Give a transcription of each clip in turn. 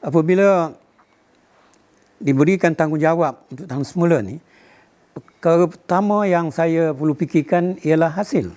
apabila diberikan tanggungjawab untuk tahun semula ni, perkara pertama yang saya perlu fikirkan ialah hasil.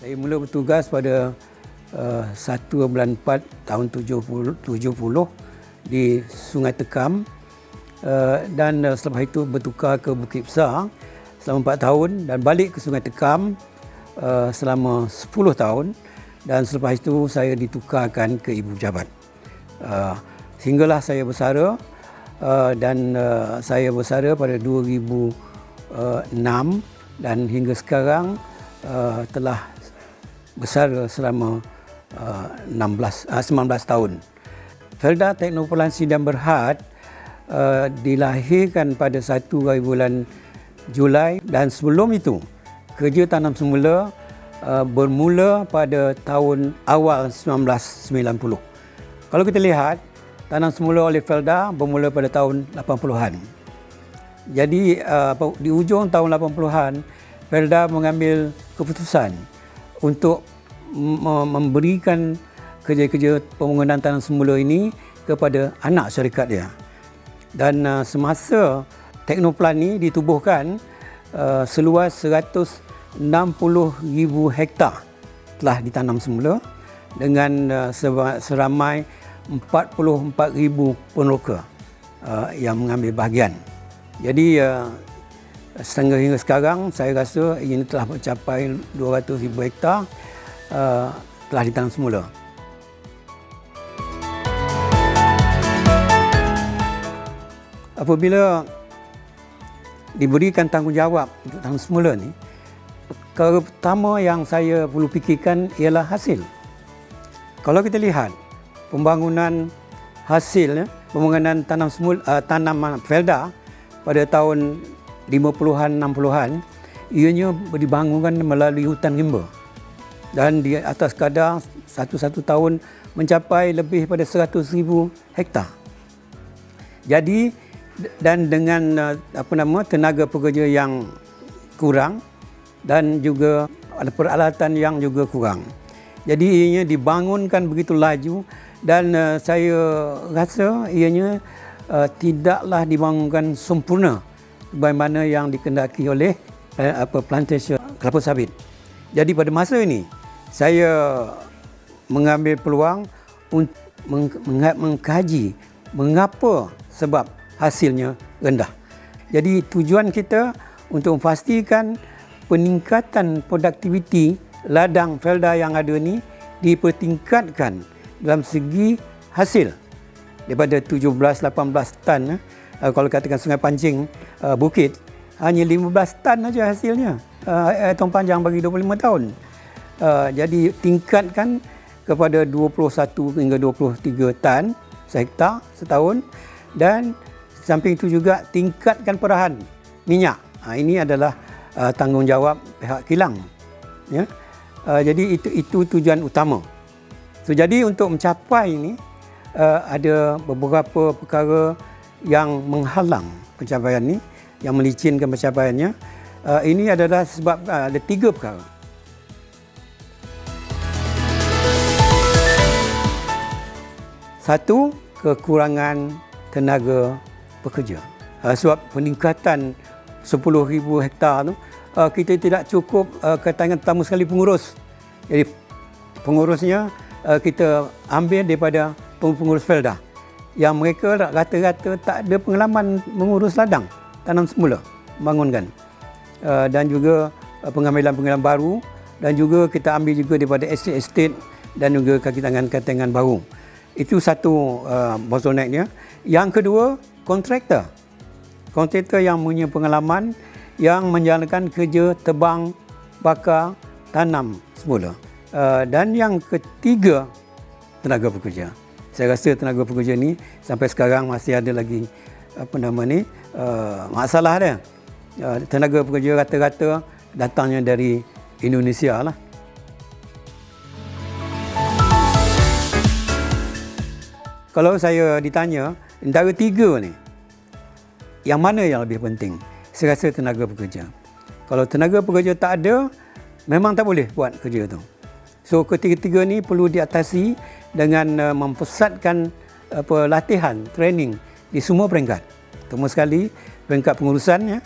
Saya mula bertugas pada uh, 1 bulan 4 tahun 70, 70 di Sungai Tekam uh, dan uh, selepas itu bertukar ke Bukit Besar selama 4 tahun dan balik ke Sungai Tekam uh, selama 10 tahun dan selepas itu saya ditukarkan ke Ibu Jabat. Uh, sehinggalah saya bersara uh, dan uh, saya bersara pada 2006 dan hingga sekarang uh, telah bersara selama uh, 16 uh, 19 tahun. Felda Teknopolan Sidang Berhad uh, dilahirkan pada 1 hari bulan Julai dan sebelum itu kerja tanam semula uh, bermula pada tahun awal 1990. Kalau kita lihat tanam semula oleh Felda bermula pada tahun 80-an. Jadi uh, di ujung tahun 80-an Felda mengambil keputusan untuk memberikan kerja-kerja pembangunan tanah semula ini kepada anak syarikat dia. Dan uh, semasa teknoplan ini ditubuhkan uh, seluas 160,000 hektar telah ditanam semula dengan uh, seramai 44,000 peneroka uh, yang mengambil bahagian. Jadi uh, sehingga hingga sekarang saya rasa ini telah mencapai 200,000 hektar uh, telah ditanam semula. Apabila diberikan tanggungjawab untuk tanam semula ni, perkara pertama yang saya perlu fikirkan ialah hasil. Kalau kita lihat pembangunan hasil pembangunan tanam semula uh, tanaman felda pada tahun 50-an 60-an ianya dibangunkan melalui hutan rimba dan di atas kadar satu-satu tahun mencapai lebih pada 100,000 hektar. Jadi dan dengan uh, apa nama tenaga pekerja yang kurang dan juga ada peralatan yang juga kurang. Jadi ianya dibangunkan begitu laju dan uh, saya rasa ianya uh, tidaklah dibangunkan sempurna bagaimana yang dikendaki oleh uh, apa plantation kelapa sawit. Jadi pada masa ini saya mengambil peluang untuk mengkaji mengapa sebab hasilnya rendah. Jadi tujuan kita untuk memastikan peningkatan produktiviti ladang felda yang ada ni dipertingkatkan dalam segi hasil daripada 17 18 tan eh, kalau katakan sungai pancing eh, bukit hanya 15 tan saja hasilnya uh, tong panjang bagi 25 tahun Uh, jadi tingkatkan kepada 21 hingga 23 tan sehektar setahun dan samping itu juga tingkatkan perahan minyak. Ha, ini adalah uh, tanggungjawab pihak kilang. Ya. Uh, jadi itu itu tujuan utama. So, jadi untuk mencapai ini uh, ada beberapa perkara yang menghalang pencapaian ini, yang melicinkan pencapaiannya. Uh, ini adalah sebab uh, ada tiga perkara. Satu, kekurangan tenaga pekerja. Uh, sebab peningkatan 10,000 hektar tu, uh, kita tidak cukup uh, ketangan pertama sekali pengurus. Jadi pengurusnya uh, kita ambil daripada pengurus Felda. Yang mereka rata-rata tak ada pengalaman mengurus ladang tanam semula, bangunkan. Uh, dan juga uh, pengambilan-pengambilan baru dan juga kita ambil juga daripada estate-estate dan juga kaki tangan-kaki tangan baru. Itu satu uh, bottlenecknya. Yang kedua, kontraktor. Kontraktor yang punya pengalaman yang menjalankan kerja tebang, bakar, tanam semula. Uh, dan yang ketiga, tenaga pekerja. Saya rasa tenaga pekerja ni sampai sekarang masih ada lagi apa nama ni uh, masalah dia. Uh, tenaga pekerja rata-rata datangnya dari Indonesia lah. Kalau saya ditanya, antara tiga ni, yang mana yang lebih penting? Saya rasa tenaga pekerja. Kalau tenaga pekerja tak ada, memang tak boleh buat kerja tu. So ketiga-tiga ni perlu diatasi dengan uh, mempesatkan apa latihan, training di semua peringkat. Terutama sekali peringkat pengurusan ya,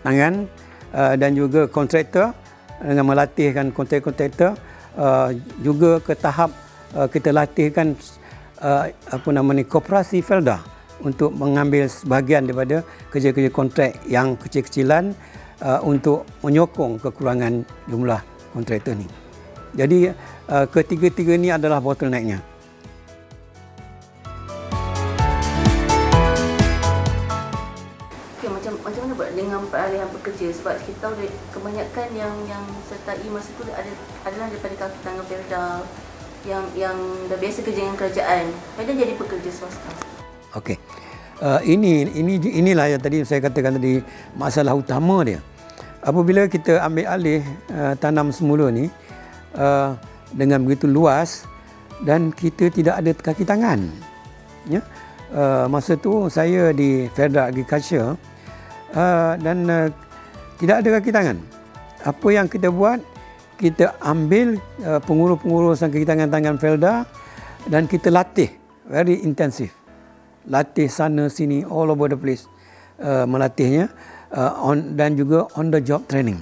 tangan uh, dan juga kontraktor dengan melatihkan kontraktor uh, juga ke tahap uh, kita latihkan uh, apa nama ni koperasi Felda untuk mengambil sebahagian daripada kerja-kerja kontrak yang kecil-kecilan uh, untuk menyokong kekurangan jumlah kontraktor ni. Jadi uh, ketiga-tiga ni adalah bottlenecknya. Okay, macam macam mana buat dengan peralihan pekerja sebab kita tahu kebanyakan yang yang sertai masa tu ada adalah daripada kaki tangan Perda yang yang dah biasa kerja dengan kerajaan. Perda jadi pekerja swasta. Okey. Uh, ini ini inilah yang tadi saya katakan tadi masalah utama dia. Apabila kita ambil alih uh, tanam semula ni uh, dengan begitu luas dan kita tidak ada kaki tangan. Ya. Uh, masa tu saya di Federal Agriculture uh, dan uh, tidak ada kaki tangan. Apa yang kita buat? Kita ambil uh, pengurus-pengurusan kaki tangan-tangan Felda dan kita latih very intensif latih sana sini all over the place uh, melatihnya uh, on dan juga on the job training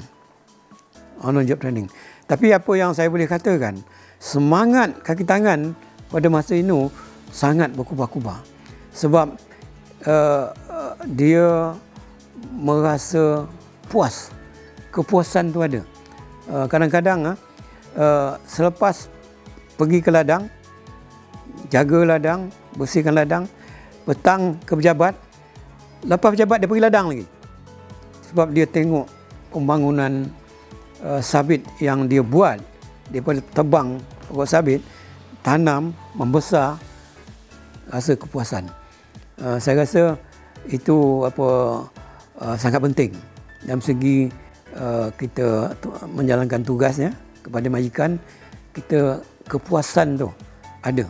on the job training tapi apa yang saya boleh katakan semangat kaki tangan pada masa itu sangat berkubah-kubah sebab uh, dia merasa puas kepuasan tu ada. Uh, kadang-kadang uh, selepas pergi ke ladang jaga ladang bersihkan ladang petang ke pejabat lepas pejabat dia pergi ladang lagi. Sebab dia tengok pembangunan uh, sabit yang dia buat daripada tebang pokok sabit tanam membesar rasa kepuasan. Uh, saya rasa itu apa uh, sangat penting. Dalam segi uh, kita menjalankan tugasnya kepada majikan kita kepuasan tu ada.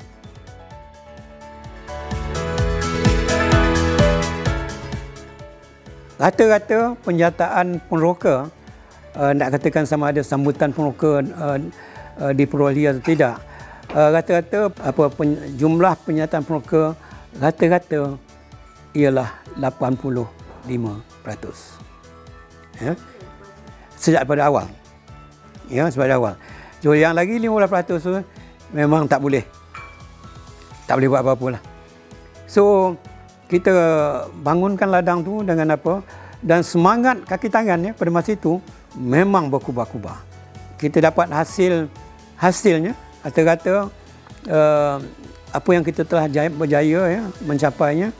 Rata-rata penyataan peneroka uh, nak katakan sama ada sambutan peneroka uh, uh, diperoleh atau tidak. Uh, rata-rata apa pen, jumlah penyataan peneroka rata-rata ialah 85%. Ya. Sejak pada awal. Ya, sejak awal. So yang lagi 15% tu memang tak boleh. Tak boleh buat apa-apa lah. So kita bangunkan ladang tu dengan apa dan semangat kaki tangan ya pada masa itu memang berkubah-kubah. Kita dapat hasil hasilnya kata-kata uh, apa yang kita telah jaya, berjaya ya mencapainya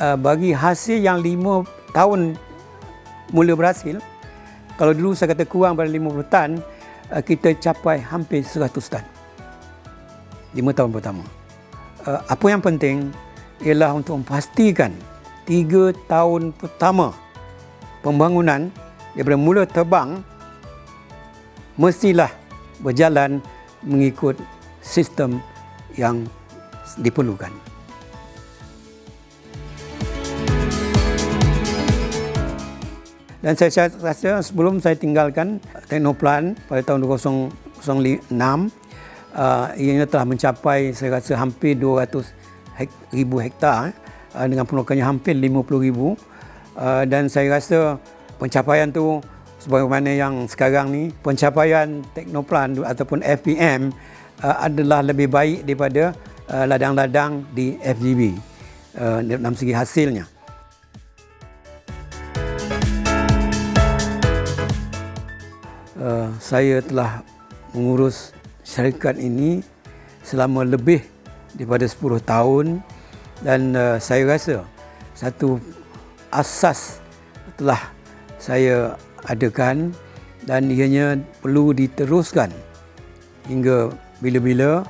uh, bagi hasil yang lima tahun mula berhasil kalau dulu saya kata kurang pada 50 tan uh, kita capai hampir 100 tan. lima tahun pertama. Uh, apa yang penting ialah untuk memastikan tiga tahun pertama pembangunan daripada mula terbang mestilah berjalan mengikut sistem yang diperlukan. Dan saya rasa sebelum saya tinggalkan Teknoplan pada tahun 2006, uh, ianya telah mencapai saya rasa hampir 200 hek, ribu hektar uh, dengan penurukannya hampir 50 ribu uh, dan saya rasa pencapaian tu sebagaimana yang sekarang ni pencapaian Teknoplan ataupun FPM uh, adalah lebih baik daripada uh, ladang-ladang di FGB uh, dalam segi hasilnya. Uh, saya telah mengurus syarikat ini selama lebih daripada 10 tahun dan uh, saya rasa satu asas telah saya adakan dan ianya perlu diteruskan hingga bila-bila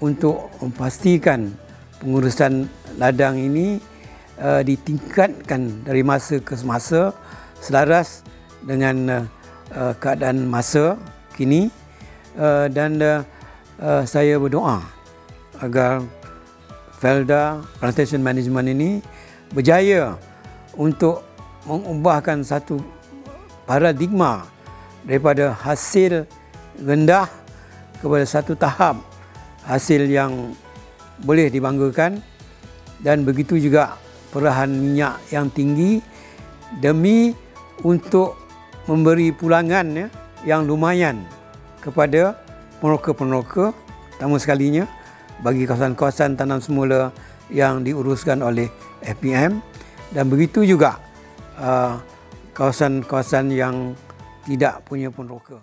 untuk memastikan pengurusan ladang ini uh, ditingkatkan dari masa ke semasa selaras dengan uh, keadaan masa kini uh, dan uh, uh, saya berdoa agar Felda Plantation Management ini berjaya untuk mengubahkan satu paradigma daripada hasil rendah kepada satu tahap hasil yang boleh dibanggakan dan begitu juga perahan minyak yang tinggi demi untuk memberi pulangan ya, yang lumayan kepada peneroka-peneroka pertama sekalinya bagi kawasan-kawasan tanam semula yang diuruskan oleh FPM dan begitu juga kawasan-kawasan yang tidak punya peneroka.